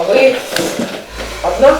А ви одна?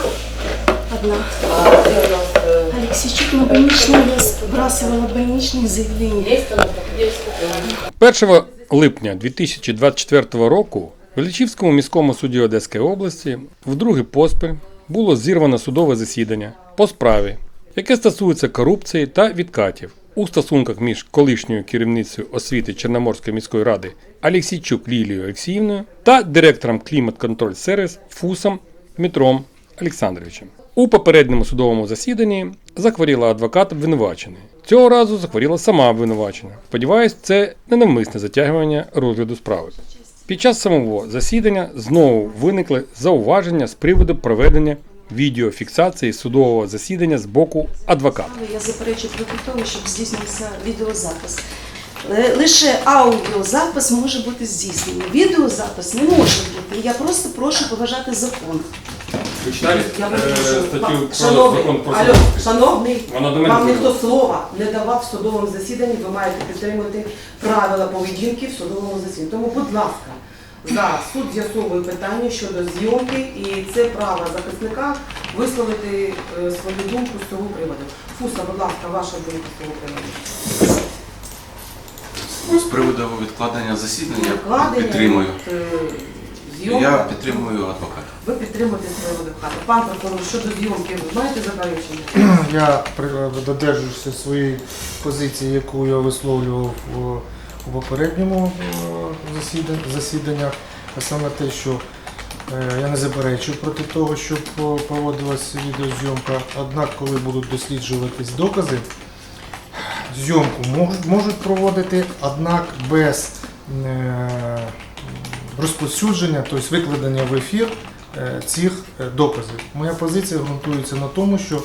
Одна. А де у нас е, Алексейчук на больничный я сбрасывала больничные заявления. є у нас є? 1 липня 2024 року в Іллічівському міському суді Одеської області вдруге поспіль було зірвано судове засідання по справі, яке стосується корупції та відкатів у стосунках між колишньою керівницею освіти Чорноморської міської ради Алексійчук Лілією Олексіївною та директором Клімат Контроль Сервіс Фусом Дмитром Олександровичем. У попередньому судовому засіданні захворіла адвокат обвинувачений. Цього разу захворіла сама обвинувачена. Сподіваюсь, це ненавмисне затягування розгляду справи. Під час самого засідання знову виникли зауваження з приводу проведення відеофіксації судового засідання з боку адвоката. Я заперечую проти того, щоб здійснився відеозапис. Е, Лише аудіозапис може бути здійснений. Відеозапис не може бути. Я просто прошу поважати закон. Ви читали Я е, статтю про Шановний, закон про алло, шановний, Вона до мене вам ніхто слова не давав в судовому засіданні, ви маєте підтримувати правила поведінки в судовому засіданні. Тому, будь ласка, зараз суд з'ясовує питання щодо зйомки і це право захисника висловити е, свою думку з цього приводу. Фуса, будь ласка, ваша думка з цього приводу. З приводу відкладення засідання Відкладення, підтримую. е, зйомка. Я підтримую адвоката. Ви підтримуєте свого адвоката. Пан прокурор, щодо зйомки, ви маєте заперечення? Я додержуюся своєї позиції, яку я висловлював у, попередньому е, засіданнях, а саме те, що е, я не заперечую проти того, щоб е, проводилася відеозйомка. Однак, коли будуть досліджуватись докази, зйомку можуть, проводити, однак без розповсюдження, тобто викладення в ефір цих доказів. Моя позиція ґрунтується на тому, що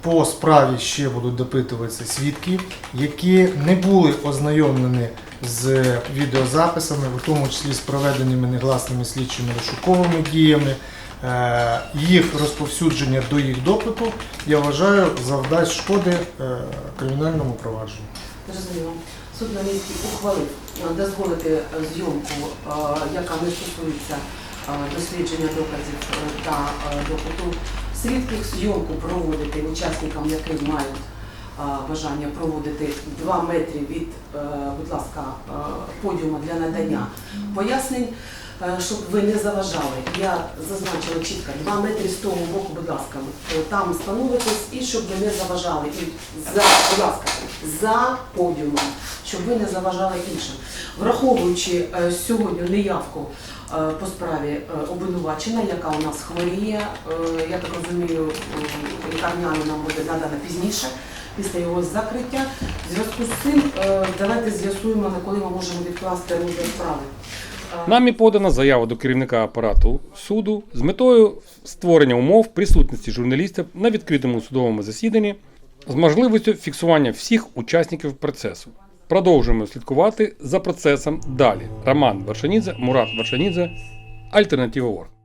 по справі ще будуть допитуватися свідки, які не були ознайомлені з відеозаписами, в тому числі з проведеними негласними слідчими розшуковими діями. Е, Їх розповсюдження до їх допиту, я вважаю, завдасть шкоди е, кримінальному провадженню. Зрозуміло. Суд на місці ухвалив е, дозволити зйомку, яка не стосується дослідження доказів та допиту свідків, зйомку проводити учасникам, які мають бажання проводити 2 метри від, е, будь ласка, е, подіума для надання пояснень. е, Щоб ви не заважали, я зазначила чітко 2 метри з того боку, будь ласка, е, там становитесь і щоб ви не заважали. І за, будь ласка, за подіумом, щоб ви не заважали іншим. Враховуючи е, сьогодні неявку е, по справі е, обвинувачена, яка у нас хворіє, е, я так розумію, е, лікарняну нам буде надана пізніше, після його закриття. В зв'язку з цим е, давайте з'ясуємо, на коли ми можемо відкласти розгляд справи. Е, Нами подана заява до керівника апарату суду з метою створення умов присутності журналістів на відкритому судовому засіданні з можливістю фіксування всіх учасників процесу. Продовжуємо слідкувати за процесом далі. Роман Варшанідзе, Мурат Варшанідзе, Альтернатива Орг.